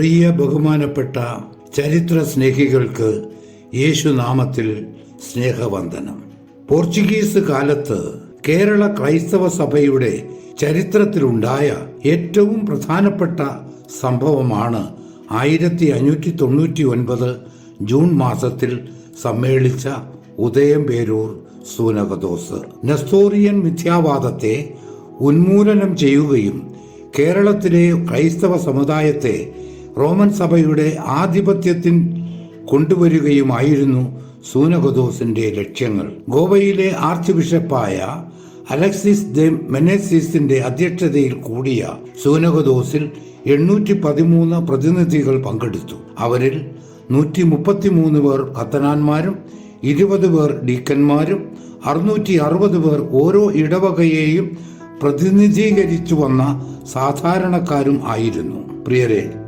പ്രിയ ബഹുമാനപ്പെട്ട ചരിത്ര സ്നേഹികൾക്ക് യേശുനാമത്തിൽ സ്നേഹവന്ദനം. പോർച്ചുഗീസ് കാലത്ത് കേരള ക്രൈസ്തവ സഭയുടെ ചരിത്രത്തിലുണ്ടായ ഏറ്റവും പ്രധാനപ്പെട്ട സംഭവമാണ് ആയിരത്തി അഞ്ഞൂറ്റി തൊണ്ണൂറ്റി ഒൻപത് ജൂൺ മാസത്തിൽ സമ്മേളിച്ച ഉദയം പേരൂർ സൂനകദോസ്. നെസ്തോറിയൻ മിഥ്യാവാദത്തെ ഉന്മൂലനം ചെയ്യുകയും കേരളത്തിലെ ക്രൈസ്തവ സമുദായത്തെ റോമൻ സഭയുടെ ആധിപത്യത്തിൽ കൊണ്ടുവരികയുമായിരുന്നു സൂനകദോസിന്റെ ലക്ഷ്യങ്ങൾ. ഗോവയിലെ ആർച്ച് ബിഷപ്പായ അലക്സിസ് ദെ മെനേസിന്റെ അധ്യക്ഷതയിൽ കൂടിയ സൂനകദോസിൽ എണ്ണൂറ്റി പതിമൂന്ന് പ്രതിനിധികൾ പങ്കെടുത്തു. അവരിൽ നൂറ്റി മുപ്പത്തിമൂന്ന് പേർ കത്തനാന്മാരും ഇരുപത് പേർ ഡീക്കന്മാരും അറുന്നൂറ്റി അറുപത് പേർ ഓരോ ഇടവകയെയും പ്രതിനിധീകരിച്ചു വന്ന സാധാരണക്കാരും ആയിരുന്നു. പ്രിയരെ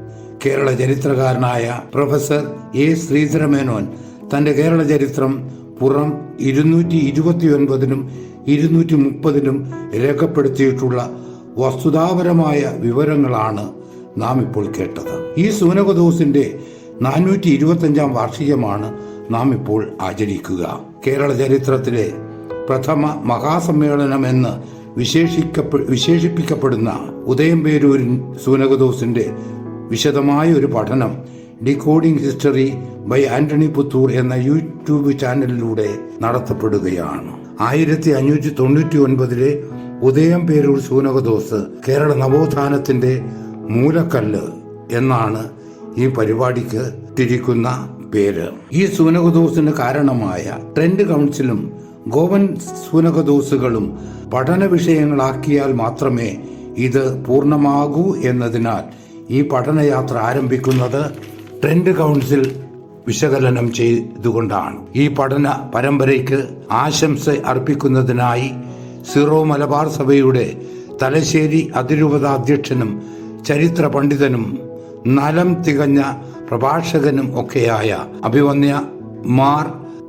കേരള ചരിത്രകാരനായ പ്രൊഫസർ എ ശ്രീധരമേനോൻ. തന്റെ കേരള ചരിത്രം പുറം ഇരുന്നൂറ്റി ഇരുപത്തിയൊൻപതിനും ഇരുന്നൂറ്റി മുപ്പതിനും രേഖപ്പെടുത്തിയിട്ടുള്ള വസ്തുതാപരമായ വിവരങ്ങളാണ് നാം ഇപ്പോൾ കേട്ടത്. ഈ സൂനകദോസിന്റെ നാനൂറ്റി ഇരുപത്തഞ്ചാം വാർഷികമാണ് നാം ഇപ്പോൾ ആചരിക്കുക. കേരള ചരിത്രത്തിലെ പ്രഥമ മഹാസമ്മേളനം എന്ന് വിശേഷിക്കപ്പെ വിശേഷിപ്പിക്കപ്പെടുന്ന ഉദയംപേരൂരിൻ സൂനകദോസിന്റെ വിശദമായ ഒരു പഠനം decoding history by Antony Puthur എന്ന യൂട്യൂബ് ചാനലിലൂടെ നടത്തപ്പെടുകയാണ്. ആയിരത്തി അഞ്ഞൂറ്റി തൊണ്ണൂറ്റി ഒൻപതിലെ ഉദയം പേരൂർ സൂനകദോസ് കേരള നവോത്ഥാനത്തിന്റെ മൂലക്കല്ല് എന്നാണ് ഈ പരിപാടിക്ക് തിരിക്കുന്ന പേര്. ഈ സൂനകദോസിന് കാരണമായ ട്രെൻഡ് കൗൺസിലും ഗോവൻ സൂനകദോസുകളും പഠന വിഷയങ്ങളാക്കിയാൽ മാത്രമേ ഇത് പൂർണമാകൂ എന്നതിനാൽ ഈ പഠനയാത്ര ആരംഭിക്കുന്നത് ട്രെൻഡ് കൗൺസിൽ വിശകലനം ചെയ്തുകൊണ്ടാണ്. ഈ പഠന പരമ്പരയ്ക്ക് ആശംസ അർപ്പിക്കുന്നതിനായി സിറോ മലബാർ സഭയുടെ തലശ്ശേരി അതിരൂപതാധ്യക്ഷനും ചരിത്ര പണ്ഡിതനും നലം തികഞ്ഞ പ്രഭാഷകനും ഒക്കെയായ അഭിവന്യ മാർ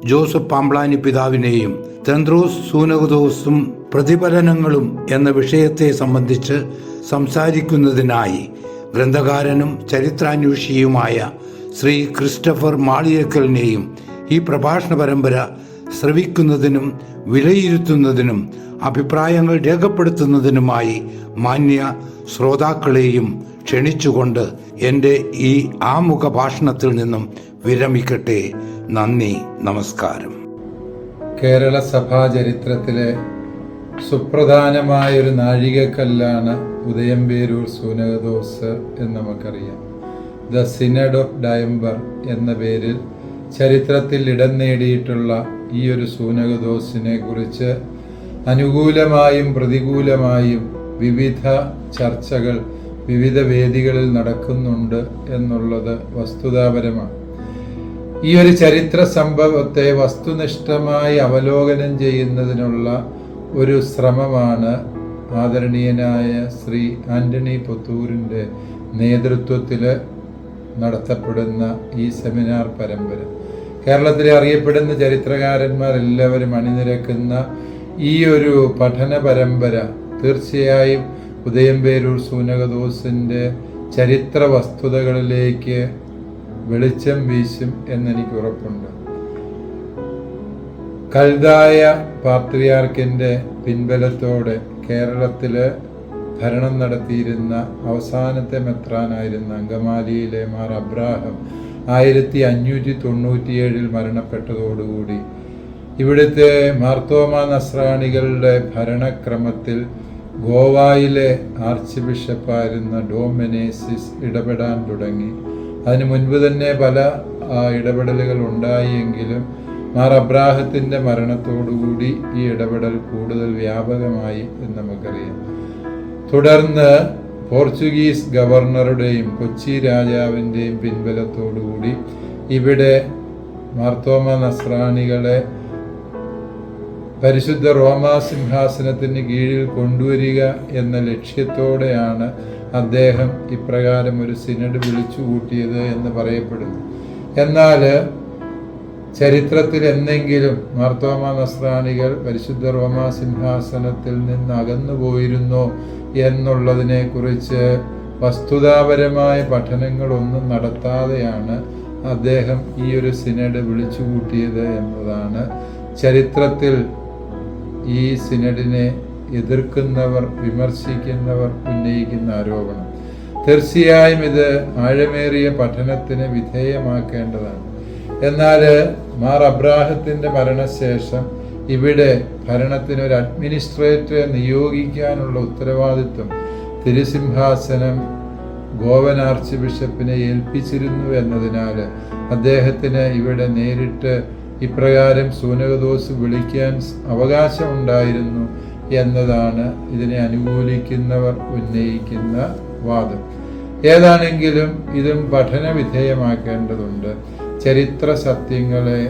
ജോസഫ് പാംബ്ലാനി പിതാവിനെയും തെന്ത്രോസ് സൂനകുദോസും പ്രതിഫലനങ്ങളും എന്ന വിഷയത്തെ സംബന്ധിച്ച് സംസാരിക്കുന്നതിനായി ഗ്രന്ഥകാരനും ചരിത്രാന്വേഷിയുമായ ശ്രീ ക്രിസ്റ്റഫർ മാളിയക്കലിനെയും ഈ പ്രഭാഷണ പരമ്പര ശ്രവിക്കുന്നതിനും വിലയിരുത്തുന്നതിനും അഭിപ്രായങ്ങൾ രേഖപ്പെടുത്തുന്നതിനുമായി മാന്യ ശ്രോതാക്കളെയും ക്ഷണിച്ചുകൊണ്ട് എന്റെ ഈ ആമുഖ ഭാഷണത്തിൽ നിന്നും വിരമിക്കട്ടെ. നന്ദി നമസ്കാരം. കേരള സഭാ ചരിത്രത്തിലെ സുപ്രധാനമായൊരു നാഴികക്കല്ലാണ് ഉദയംപേരൂർ സൂനകദോസ് എന്ന് നമുക്കറിയാം. ദ സിനഡ് ഓഫ് ഡയംബർ എന്ന പേരിൽ ചരിത്രത്തിൽ ഇടം നേടിയിട്ടുള്ള ഈ ഒരു സൂനകദോസിനെ കുറിച്ച് അനുകൂലമായും പ്രതികൂലമായും വിവിധ ചർച്ചകൾ വിവിധ വേദികളിൽ നടക്കുന്നുണ്ട് എന്നുള്ളത് വസ്തുതാപരമാണ്. ഈ ഒരു ചരിത്ര സംഭവത്തെ വസ്തുനിഷ്ഠമായി അവലോകനം ചെയ്യുന്നതിനുള്ള ഒരു ശ്രമമാണ് ആദരണീയനായ ശ്രീ ആന്റണി പുത്തൂരിന്റെ നേതൃത്വത്തിൽ നടത്തപ്പെടുന്ന ഈ സെമിനാർ പരമ്പര. കേരളത്തിലെ അറിയപ്പെടുന്ന ചരിത്രകാരന്മാരെല്ലാവരും അണിനിരക്കുന്ന ഈ ഒരു പഠന പരമ്പര തീർച്ചയായും ഉദയം ഉദയംപേരൂർ സൂനകദോസിന്റെ ചരിത്ര വസ്തുതകളിലേക്ക് വെളിച്ചം വീശും എന്നെനിക്ക് ഉറപ്പുണ്ട്. കൽതായ പാത്രിയാർക്കിന്റെ പിൻബലത്തോടെ കേരളത്തിൽ ഭരണം നടത്തിയിരുന്ന അവസാനത്തെ മെത്രാനായിരുന്ന അങ്കമാലിയിലെ മാർ അബ്രാഹം ആയിരത്തി അഞ്ഞൂറ്റി തൊണ്ണൂറ്റിയേഴിൽ മരണപ്പെട്ടതോടുകൂടി ഇവിടുത്തെ മാർത്തോമ നസ്രാണികളുടെ ഭരണക്രമത്തിൽ ഗോവയിലെ ആർച്ച് ബിഷപ്പായിരുന്ന ഡോമിനേസിസ് ഇടപെടാൻ തുടങ്ങി. അതിനു മുൻപ് തന്നെ പല ഇടപെടലുകൾ ഉണ്ടായെങ്കിലും മാർ അബ്രാഹത്തിന്റെ മരണത്തോടുകൂടി ഈ ഇടപെടൽ കൂടുതൽ വ്യാപകമായി എന്ന് നമുക്കറിയാം. തുടർന്ന് പോർച്ചുഗീസ് ഗവർണറുടെയും കൊച്ചി രാജാവിന്റെയും പിൻബലത്തോടുകൂടി ഇവിടെ മാർത്തോമ നസ്രാണികളെ പരിശുദ്ധ റോമാ സിംഹാസനത്തിന് കീഴിൽ കൊണ്ടുവരിക എന്ന ലക്ഷ്യത്തോടെയാണ് അദ്ദേഹം ഇപ്രകാരം ഒരു സിനഡ് വിളിച്ചു കൂട്ടിയത് എന്ന് പറയപ്പെടുന്നു. എന്നാൽ ചരിത്രത്തിൽ എന്തെങ്കിലും മാർത്തോമ നസ്രാണികൾ പരിശുദ്ധ റോമാ സിംഹാസനത്തിൽ നിന്ന് അകന്നു പോയിരുന്നോ എന്നുള്ളതിനെ കുറിച്ച് വസ്തുതാപരമായ പഠനങ്ങളൊന്നും നടത്താതെയാണ് അദ്ദേഹം ഈ ഒരു സിനഡ് വിളിച്ചുകൂട്ടിയത് എന്നതാണ്. ചരിത്രത്തിൽ ഈ സിനഡിനെ എതിർക്കുന്നവർ വിമർശിക്കുന്നവർ ഉന്നയിക്കുന്ന ആരോപണം. തീർച്ചയായും ഇത് ആഴമേറിയ പഠനത്തിന് വിധേയമാക്കേണ്ടതാണ്. എന്നാൽ മാർ അബ്രാഹത്തിന്റെ മരണശേഷം ഇവിടെ ഭരണത്തിന് ഒരു അഡ്മിനിസ്ട്രേറ്ററെ നിയോഗിക്കാനുള്ള ഉത്തരവാദിത്വം തിരുസിംഹാസനം ഗോവൻ ആർച്ച് ബിഷപ്പിനെ ഏൽപ്പിച്ചിരുന്നു എന്നതിനാൽ അദ്ദേഹത്തിന് ഇവിടെ നേരിട്ട് ഇപ്രകാരം സൂനകദോസ് വിളിക്കാൻ അവകാശമുണ്ടായിരുന്നു എന്നതാണ് ഇതിനെ അനുകൂലിക്കുന്നവർ ഉന്നയിക്കുന്ന വാദം. ഏതാണെങ്കിലും ഇതും പഠന വിധേയമാക്കേണ്ടതുണ്ട് ചരിത്ര സത്യങ്ങളെ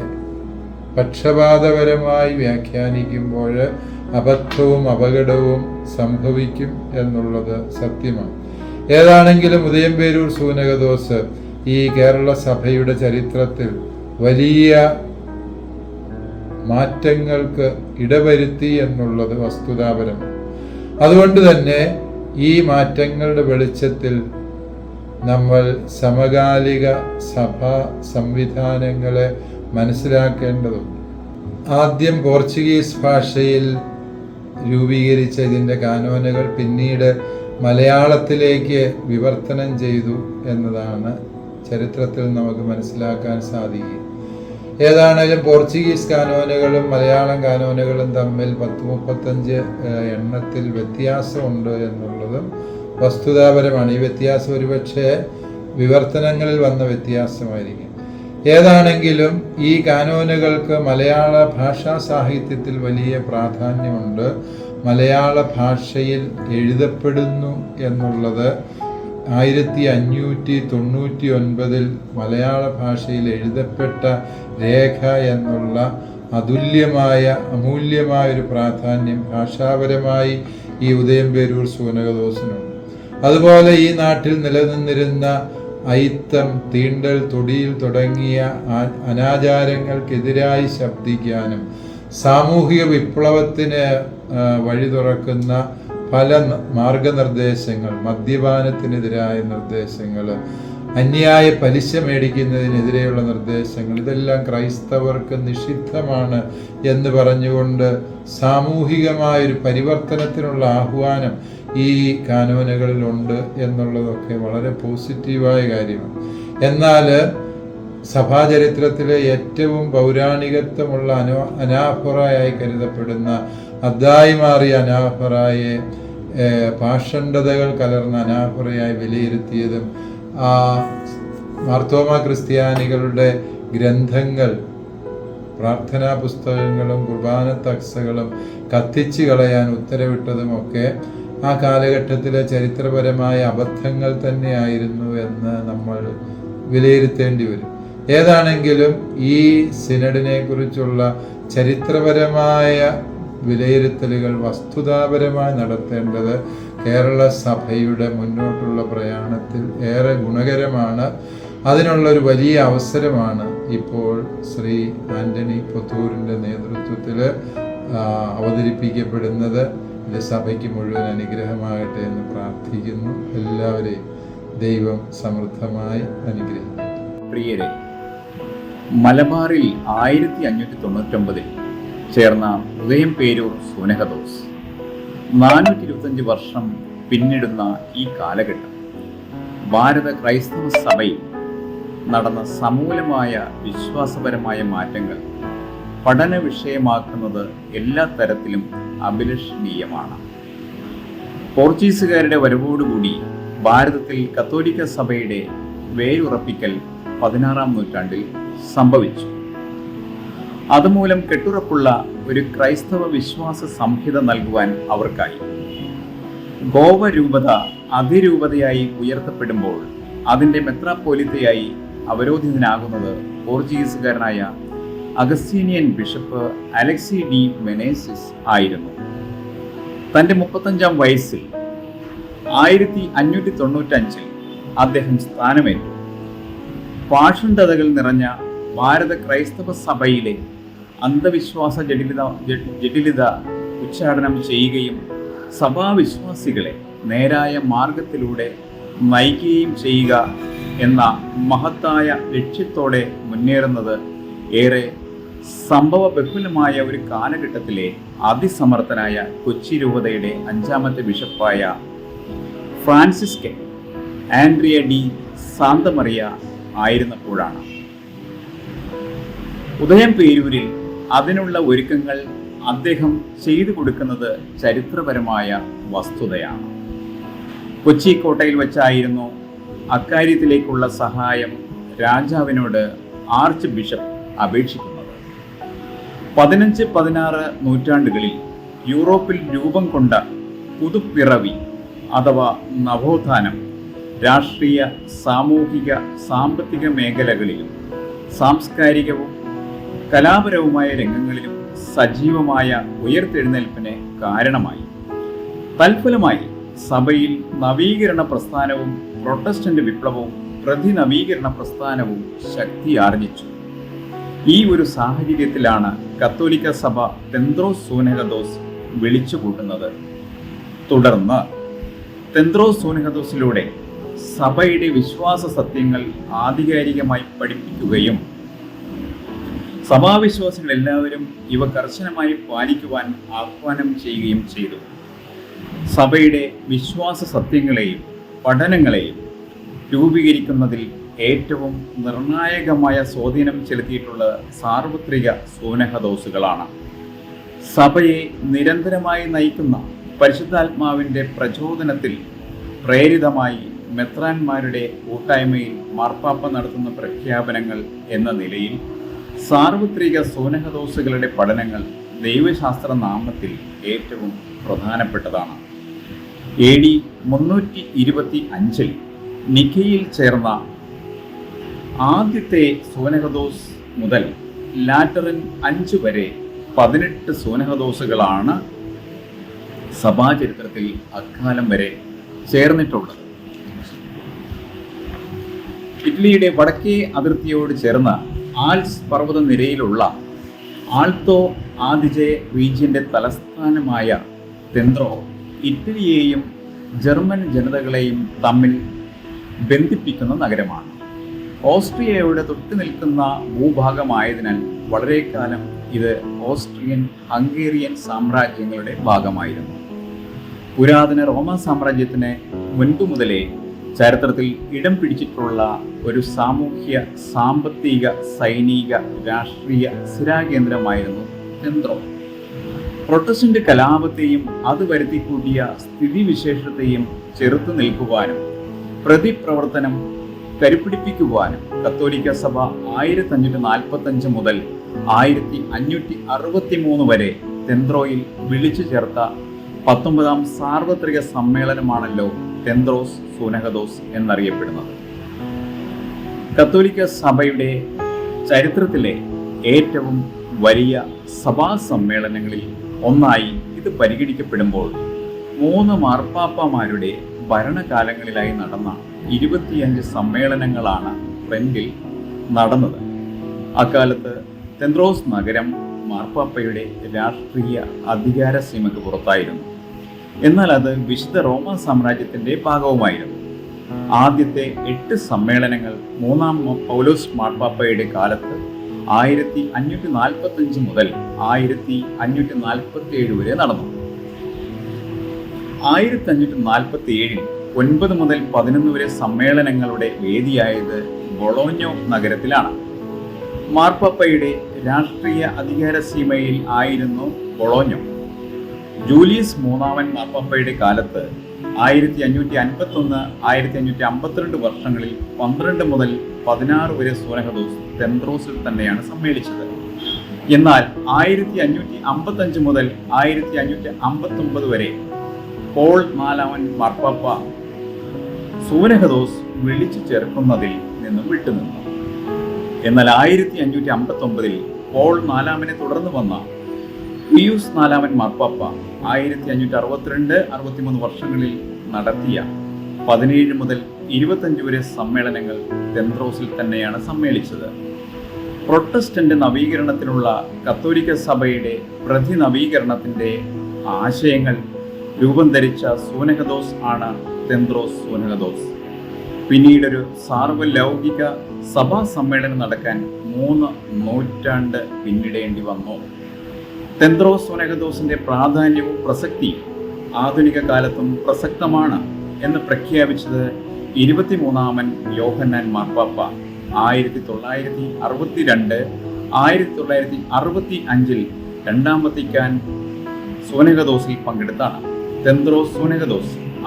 പക്ഷപാതപരമായി വ്യാഖ്യാനിക്കുമ്പോൾ അബദ്ധവും അപകടവും സംഭവിക്കും എന്നുള്ളത് സത്യമാണ്. ഏതാണെങ്കിലും ഉദയംപേരൂർ സൂനകദോസ് ഈ കേരള സഭയുടെ ചരിത്രത്തിൽ വലിയ മാറ്റങ്ങൾക്ക് ഇടവരുത്തി എന്നുള്ളത് വസ്തുതാപരമാണ്. അതുകൊണ്ട് തന്നെ ഈ മാറ്റങ്ങളുടെ വെളിച്ചത്തിൽ നമ്മൾ സമകാലിക സഭാ സംവിധാനങ്ങളെ മനസ്സിലാക്കേണ്ടതുണ്ട്. ആദ്യം പോർച്ചുഗീസ് ഭാഷയിൽ രൂപീകരിച്ച ഇതിന്റെ കാനോനുകൾ പിന്നീട് മലയാളത്തിലേക്ക് വിവർത്തനം ചെയ്തു എന്നതാണ് ചരിത്രത്തിൽ നമുക്ക് മനസ്സിലാക്കാൻ സാധിക്കുക. ഏതാണേലും പോർച്ചുഗീസ് കാനോനുകളും മലയാളം കാനോനുകളും തമ്മിൽ പത്ത് മുപ്പത്തഞ്ച് എണ്ണത്തിൽ വ്യത്യാസമുണ്ട് എന്നുള്ളതും വസ്തുതാപരമാണ്. ഈ വ്യത്യാസം ഒരുപക്ഷെ വിവർത്തനങ്ങളിൽ വന്ന വ്യത്യാസമായിരിക്കും. ഏതാണെങ്കിലും ഈ കാനോനുകൾക്ക് മലയാള ഭാഷാ സാഹിത്യത്തിൽ വലിയ പ്രാധാന്യമുണ്ട്. മലയാള ഭാഷയിൽ എഴുതപ്പെടുന്നു എന്നുള്ളത് ആയിരത്തി അഞ്ഞൂറ്റി തൊണ്ണൂറ്റി ഒൻപതിൽ മലയാള ഭാഷയിൽ എഴുതപ്പെട്ട രേഖ എന്നുള്ള അതുല്യമായ അമൂല്യമായ ഒരു പ്രാധാന്യം ഭാഷാപരമായി ഈ ഉദയംപേരൂർ സൂനകദോസിനുണ്ട് അതുപോലെ ഈ നാട്ടിൽ നിലനിന്നിരുന്ന ഐത്തം തീണ്ടൽ തൊടിയിൽ തുടങ്ങിയ അനാചാരങ്ങൾക്കെതിരായി ശബ്ദിക്കാനും സാമൂഹിക വിപ്ലവത്തിന് വഴി തുറക്കുന്ന പല മാർഗനിർദ്ദേശങ്ങൾ മദ്യപാനത്തിനെതിരായ നിർദ്ദേശങ്ങൾ അന്യായ പലിശ മേടിക്കുന്നതിനെതിരെയുള്ള നിർദ്ദേശങ്ങൾ ഇതെല്ലാം ക്രൈസ്തവർക്ക് നിഷിദ്ധമാണ് എന്ന് പറഞ്ഞുകൊണ്ട് സാമൂഹികമായൊരു പരിവർത്തനത്തിനുള്ള ആഹ്വാനം ഈ കാനോനുകളിലുണ്ട് എന്നുള്ളതൊക്കെ വളരെ പോസിറ്റീവായ കാര്യമാണ്. എന്നാൽ സഭാചരിത്രത്തിലെ ഏറ്റവും പൗരാണികത്വമുള്ള അനു അനാഫറായി കരുതപ്പെടുന്ന അദ്ദായി മാറിയ അനാഫറായെ പാഷണ്ഡതകൾ കലർന്ന അനാഫറയായി വിലയിരുത്തിയതും ആ മാർത്തോമ ക്രിസ്ത്യാനികളുടെ ഗ്രന്ഥങ്ങൾ പ്രാർത്ഥനാ പുസ്തകങ്ങളും കുർബാന തക്സകളും കത്തിച്ചു കളയാൻ ഉത്തരവിട്ടതുമൊക്കെ ആ കാലഘട്ടത്തിലെ ചരിത്രപരമായ അബദ്ധങ്ങൾ തന്നെയായിരുന്നു എന്ന് നമ്മൾ വിലയിരുത്തേണ്ടി വരും. ഏതാണെങ്കിലും ഈ സിനഡിനെ കുറിച്ചുള്ള ചരിത്രപരമായ വിലയിരുത്തലുകൾ വസ്തുതാപരമായി നടത്തേണ്ടത് കേരള സഭയുടെ മുന്നോട്ടുള്ള പ്രയാണത്തിൽ ഏറെ ഗുണകരമാണ്. അതിനുള്ള ഒരു വലിയ അവസരമാണ് ഇപ്പോൾ ശ്രീ ആന്റണി പുത്തൂരിന്റെ നേതൃത്വത്തിൽ അവതരിപ്പിക്കപ്പെടുന്നത്. ഇത് സഭയ്ക്ക് മുഴുവൻ അനുഗ്രഹമാകട്ടെ എന്ന് പ്രാർത്ഥിക്കുന്നു. എല്ലാവരെയും ദൈവം സമൃദ്ധമായി അനുഗ്രഹിക്കും പ്രിയരെ മലബാറിൽ ആയിരത്തി അഞ്ഞൂറ്റി തൊണ്ണൂറ്റൊമ്പതിൽ ചേർന്ന ഉദയം പേരൂർ സുനഹദോസ് നാനൂറ്റി ഇരുപത്തഞ്ച് വർഷം പിന്നിടുന്ന ഈ കാലഘട്ടം ഭാരത ക്രൈസ്തവ സഭയിൽ നടന്ന സമൂലമായ വിശ്വാസപരമായ മാറ്റങ്ങൾ പഠന വിഷയമാക്കുന്നത് എല്ലാ തരത്തിലും അഭിലഷണീയമാണ്. പോർച്ചുഗീസുകാരുടെ വരവോടുകൂടി ഭാരതത്തിൽ കത്തോലിക്ക സഭയുടെ വേരുറപ്പിക്കൽ പതിനാറാം നൂറ്റാണ്ടിൽ സംഭവിച്ചു. അതുമൂലം കെട്ടുറപ്പുള്ള ഒരു ക്രൈസ്തവ വിശ്വാസ സംഹിത നൽകുവാൻ അവർക്കായി. ഗോവ രൂപത അതിരൂപതയായി ഉയർത്തപ്പെടുമ്പോൾ അതിന്റെ മെത്രാപ്പോലിത്തയായി അവരോധിതനാകുന്നത് പോർച്ചുഗീസുകാരനായ Augustinian bishop Aleixo de Menezes ആയിരുന്നു. തന്റെ മുപ്പത്തഞ്ചാം വയസ്സിൽ ആയിരത്തി അഞ്ഞൂറ്റി തൊണ്ണൂറ്റഞ്ചിൽ അദ്ദേഹം സ്ഥാനമേറ്റു. പാഷണ്ഡതകൾ നിറഞ്ഞ ഭാരത ക്രൈസ്തവ സഭയിലെ അന്ധവിശ്വാസ ജടിലിത ജടിലിത ഉച്ചാടനം ചെയ്യുകയും സഭാവിശ്വാസികളെ നേരായ മാർഗത്തിലൂടെ നയിക്കുകയും ചെയ്യുക എന്ന മഹത്തായ ലക്ഷ്യത്തോടെ മുന്നേറുന്നത് ഏറെ സംഭവ ബഹുലമായ ഒരു കാലഘട്ടത്തിലെ അതിസമർത്ഥനായ കൊച്ചി രൂപതയുടെ അഞ്ചാമത്തെ ബിഷപ്പായ Franciscan Andrea de Santa Maria ആയിരുന്നപ്പോഴാണ്. ഉദയം പേരൂരിൽ അതിനുള്ള ഒരുക്കങ്ങൾ അദ്ദേഹം ചെയ്തു കൊടുക്കുന്നത് ചരിത്രപരമായ വസ്തുതയാണ്. കൊച്ചി കോട്ടയിൽ വെച്ചായിരുന്നു അക്കാര്യത്തിലേക്കുള്ള സഹായം രാജാവിനോട് ആർച്ച് ബിഷപ്പ് അപേക്ഷിക്കുന്നത്. പതിനഞ്ച് പതിനാറ് നൂറ്റാണ്ടുകളിൽ യൂറോപ്പിൽ രൂപം കൊണ്ട പുതുപ്പിറവി അഥവാ നവോത്ഥാനം രാഷ്ട്രീയ സാമൂഹിക സാമ്പത്തിക മേഖലകളിലും സാംസ്കാരികവും കലാപരവുമായ രംഗങ്ങളിലും സജീവമായ ഉയർത്തെഴുന്നേൽപ്പിന് കാരണമായി. തൽഫലമായി സഭയിൽ നവീകരണ പ്രസ്ഥാനവും പ്രൊട്ടസ്റ്റന്റ് വിപ്ലവവും പ്രതി നവീകരണ പ്രസ്ഥാനവും ശക്തി ആർജിച്ചു ഈ ഒരു സാഹചര്യത്തിലാണ് കത്തോലിക്ക സഭ തെന്ത്രോസ് വിളിച്ചു കൂട്ടുന്നത്. തുടർന്ന് തെന്ത്രോസ് സൂനഹദോസിലൂടെ സഭയുടെ വിശ്വാസ സത്യങ്ങൾ ആധികാരികമായി പഠിപ്പിക്കുകയും സഭാവിശ്വാസികൾ എല്ലാവരും ഇവ കർശനമായി പാലിക്കുവാൻ ആഹ്വാനം ചെയ്യുകയും ചെയ്തു. സഭയുടെ വിശ്വാസ സത്യങ്ങളെയും പഠനങ്ങളെയും രൂപീകരിക്കുന്നതിൽ ഏറ്റവും നിർണായകമായ സ്വാധീനം ചെലുത്തിയിട്ടുള്ള സാർവത്രിക സൂനഹദോസുകളാണ്. സഭയെ നിരന്തരമായി നയിക്കുന്ന പരിശുദ്ധാത്മാവിന്റെ പ്രചോദനത്തിൽ പ്രേരിതമായി മെത്രാന്മാരുടെ കൂട്ടായ്മയിൽ മാർപ്പാപ്പ നടത്തുന്ന പ്രഖ്യാപനങ്ങൾ എന്ന നിലയിൽ സാർവത്രിക സോനഹദോസുകളുടെ പഠനങ്ങൾ ദൈവശാസ്ത്ര നാമത്തിൽ ഏറ്റവും പ്രധാനപ്പെട്ടതാണ്. എ ഡി മുന്നൂറ്റി ഇരുപത്തി അഞ്ചിൽ നിഖയിൽ ചേർന്ന ആദ്യത്തെ സോനഹദോസ് മുതൽ ലാറ്ററിൻ അഞ്ച് വരെ പതിനെട്ട് സോനഹദോസുകളാണ് സഭാചരിത്രത്തിൽ അക്കാലം വരെ ചേർന്നിട്ടുള്ളത്. ഇറ്റലിയുടെ വടക്കേ അതിർത്തിയോട് ചേർന്ന ആൽസ് പർവത നിരയിലുള്ള ആൾത്തോ ആദിജെ റീജിയന്റെ തലസ്ഥാനമായ തെന്ത്രോ ഇറ്റലിയെയും ജർമ്മൻ ജനതകളെയും തമ്മിൽ ബന്ധിപ്പിക്കുന്ന നഗരമാണ്. ഓസ്ട്രിയയുടെ തൊട്ടു നിൽക്കുന്ന ഭൂഭാഗമായതിനാൽ വളരെ കാലം ഇത് ഓസ്ട്രിയൻ ഹംഗേറിയൻ സാമ്രാജ്യങ്ങളുടെ ഭാഗമായിരുന്നു. പുരാതന റോമ സാമ്രാജ്യത്തിന് മുൻപ് മുതലേ ചരിത്രത്തിൽ ഇടം പിടിച്ചിട്ടുള്ള ഒരു സാമൂഹ്യ സാമ്പത്തിക സൈനിക രാഷ്ട്രീയ സ്ഥിരാകേന്ദ്രമായിരുന്നു തെന്ത്രോ പ്രൊട്ടസ്റ്റന്റ് കലാപത്തെയും അത് വരുത്തിക്കൂട്ടിയ സ്ഥിതിവിശേഷത്തെയും ചെറുത്തു നിൽക്കുവാനും പ്രതിപ്രവർത്തനം കരുപിടിപ്പിക്കുവാനും കത്തോലിക്ക സഭ ആയിരത്തി അഞ്ഞൂറ്റി നാൽപ്പത്തി അഞ്ച് മുതൽ ആയിരത്തി അഞ്ഞൂറ്റി അറുപത്തി മൂന്ന് വരെ തെന്ത്രോയിൽ വിളിച്ചു ചേർത്ത പത്തൊമ്പതാം സാർവത്രിക സമ്മേളനമാണല്ലോ തെന്ത്രോസ് സുനഹദോസ് എന്നറിയപ്പെടുന്നത്. കത്തോലിക്ക സഭയുടെ ചരിത്രത്തിലെ ഏറ്റവും വലിയ സഭാ സമ്മേളനങ്ങളിൽ ഒന്നായി ഇത് പരിഗണിക്കപ്പെടുമ്പോൾ മൂന്ന് മാർപ്പാപ്പമാരുടെ ഭരണകാലങ്ങളിലായി നടന്ന ഇരുപത്തിയഞ്ച് സമ്മേളനങ്ങളാണ് ഫ്രണ്ടിൽ നടന്നത്. അക്കാലത്ത് തെന്ത്രോസ് നഗരം മാർപ്പാപ്പയുടെ രാഷ്ട്രീയ അധികാര സീമയ്ക്ക് പുറത്തായിരുന്നു. എന്നാൽ അത് വിശുദ്ധ റോമൻ സാമ്രാജ്യത്തിന്റെ ഭാഗവുമായിരുന്നു. ആദ്യത്തെ എട്ട് സമ്മേളനങ്ങൾ മൂന്നാം പൗലോസ് മാർപ്പാപ്പയുടെ കാലത്ത് ആയിരത്തി അഞ്ഞൂറ്റി നാൽപ്പത്തി അഞ്ച് മുതൽ ആയിരത്തി അഞ്ഞൂറ്റി നാൽപ്പത്തി ഏഴ് വരെ നടന്നു. ആയിരത്തി അഞ്ഞൂറ്റി നാൽപ്പത്തി ഏഴിൽ ഒൻപത് മുതൽ പതിനൊന്ന് വരെ സമ്മേളനങ്ങളുടെ വേദിയായത് ബൊളോഞ്ഞോ നഗരത്തിലാണ്. മാർപ്പാപ്പയുടെ രാഷ്ട്രീയ അധികാര സീമയിൽ ആയിരുന്നു ബൊളോഞ്ഞോ. ജൂലിയസ് മൂന്നാമൻ മാർപ്പാപ്പയുടെ കാലത്ത് ആയിരത്തി അഞ്ഞൂറ്റി അൻപത്തി ഒന്ന് ആയിരത്തി അഞ്ഞൂറ്റി അമ്പത്തിരണ്ട് വർഷങ്ങളിൽ പന്ത്രണ്ട് മുതൽ പതിനാറ് വരെ സോനഹദോസ് തെന്ത്രോസിൽ തന്നെയാണ് സമ്മേളിച്ചത്. എന്നാൽ ആയിരത്തി അഞ്ഞൂറ്റി അമ്പത്തഞ്ച് മുതൽ ആയിരത്തി അഞ്ഞൂറ്റി അമ്പത്തി ഒമ്പത് വരെ പോൾ നാലാമൻ മാർപ്പാപ്പ സൂനഹദോസ് വിളിച്ചു ചേർക്കുന്നതിൽ നിന്നും വിട്ടുനിന്നു. എന്നാൽ ആയിരത്തി അഞ്ഞൂറ്റി അമ്പത്തി ഒമ്പതിൽ പോൾ നാലാമനെ തുടർന്ന് വന്ന പിയൂസ് നാലാമൻ മാർപ്പാപ്പ ആയിരത്തി അഞ്ഞൂറ്റി അറുപത്തിരണ്ട് അറുപത്തിമൂന്ന് വർഷങ്ങളിൽ നടത്തിയ പതിനേഴ് മുതൽ ഇരുപത്തഞ്ച് വരെ സമ്മേളനങ്ങൾ തെന്ത്രോസിൽ തന്നെയാണ് സമ്മേളിച്ചത്. പ്രൊട്ടസ്റ്റന്റ് നവീകരണത്തിനുള്ള കത്തോലിക്ക സഭയുടെ പ്രതിനവീകരണത്തിന്റെ ആശയങ്ങൾ രൂപം ധരിച്ച സൂനഹദോസ് ആണ് തെന്ത്രോസ് സൂനഹദോസ്. പിന്നീടൊരു സാർവലൗകിക സഭാ സമ്മേളനം നടക്കാൻ മൂന്ന് നൂറ്റാണ്ട് പിന്നിടേണ്ടി വന്നു. തെന്ത്രോസ് സൂനഹദോസിന്റെ പ്രാധാന്യവും പ്രസക്തി ആധുനിക കാലത്തും പ്രസക്തമാണ് എന്ന് പ്രഖ്യാപിച്ചത് ഇരുപത്തിമൂന്നാമൻ യോഹന്നാൻ മാർപ്പാപ്പ. ആയിരത്തി തൊള്ളായിരത്തി അറുപത്തിരണ്ട് ആയിരത്തി തൊള്ളായിരത്തി അറുപത്തി അഞ്ചിൽ രണ്ടാം വത്തിക്കാൻ സൂനകദോസിൽ പങ്കെടുത്താണ്. തെന്ത്രോസ്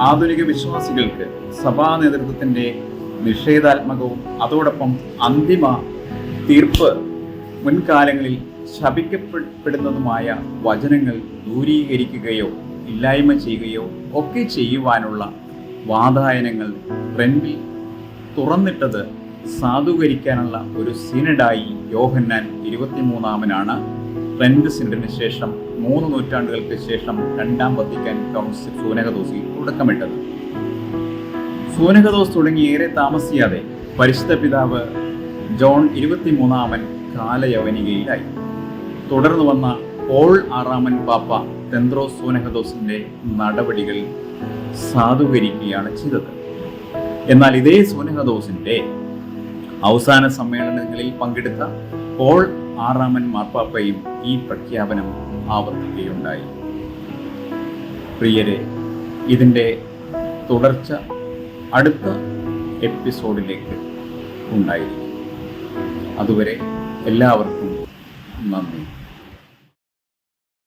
ആധുനിക വിശ്വാസികൾക്ക് സഭാ നേതൃത്വത്തിന്റെ നിഷേധാത്മകവും അതോടൊപ്പം അന്തിമ തീർപ്പ് മുൻകാലങ്ങളിൽ ശപിക്കപ്പെടുന്നതുമായ വചനങ്ങൾ ദൂരീകരിക്കുകയോ ഇല്ലായ്മ ചെയ്യുകയോ ഒക്കെ ചെയ്യുവാനുള്ള വാതായനങ്ങൾ ട്രെൻഡിൽ തുറന്നിട്ടത് സാധൂകരിക്കാനുള്ള ഒരു സീനഡായി യോഹന്നാൻ ഇരുപത്തിമൂന്നാമനാണ് ട്രെൻഡ് സിൻഡിന് ശേഷം മൂന്ന് നൂറ്റാണ്ടുകൾക്ക് ശേഷം രണ്ടാം വത്തിക്കാൻ കൗൺസിൽ സൂനകദോസി തുടക്കമിട്ടത്. സൂനകദോസ് തുടങ്ങി ഏറെ താമസിയാതെ പരിശുദ്ധ പിതാവ് ജോൺ ഇരുപത്തിമൂന്നാമൻ കാലയവനികയിലായി. തുടർന്ന് വന്ന ഓൾ ആറാമൻ പാപ്പ തെന്ത്രോ സൂനഹദോസിന്റെ നടപടികൾ സാധൂകരിക്കുകയാണ് ചെയ്തത്. എന്നാൽ ഇതേ സൂനഹദോസിന്റെ അവസാന സമ്മേളനങ്ങളിൽ പങ്കെടുത്ത പോൾ ആറാമൻ മാർപ്പാപ്പയും ഈ പ്രഖ്യാപനം ആവർത്തിക്കുകയുണ്ടായി. പ്രിയരെ ഇതിന്റെ തുടർച്ച അടുത്ത എപ്പിസോഡിലേക്ക് ഉണ്ടായിരിക്കും. അതുവരെ എല്ലാവർക്കും നന്ദി.